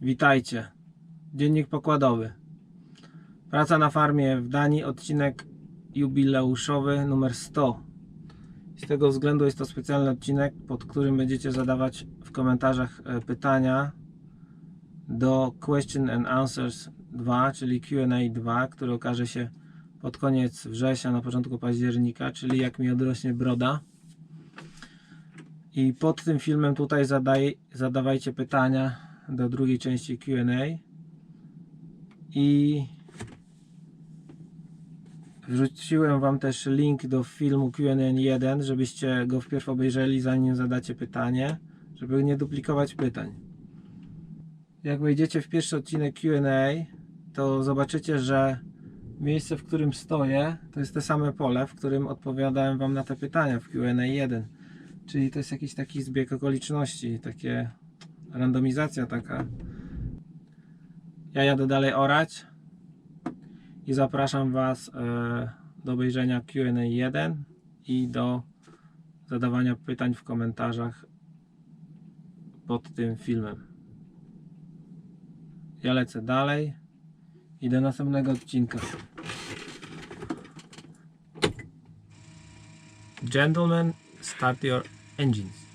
Witajcie. Dziennik pokładowy. Praca na farmie w Danii, odcinek jubileuszowy numer 100. Z tego względu jest to specjalny odcinek, pod którym będziecie zadawać w komentarzach e, pytania do Question and Answers 2, czyli Q&A 2, który okaże się pod koniec września, na początku października, czyli jak mi odrośnie broda. I pod tym filmem tutaj zadaj, zadawajcie pytania do drugiej części QA. I wrzuciłem Wam też link do filmu QA1, żebyście go wpierw obejrzeli, zanim zadacie pytanie, żeby nie duplikować pytań. Jak wejdziecie w pierwszy odcinek QA, to zobaczycie, że miejsce, w którym stoję, to jest te same pole, w którym odpowiadałem Wam na te pytania w QA1. Czyli to jest jakiś taki zbieg okoliczności, takie randomizacja taka. Ja jadę dalej orać i zapraszam Was e, do obejrzenia Q&A 1 i do zadawania pytań w komentarzach pod tym filmem. Ja lecę dalej i do następnego odcinka. Gentlemen, start your engines.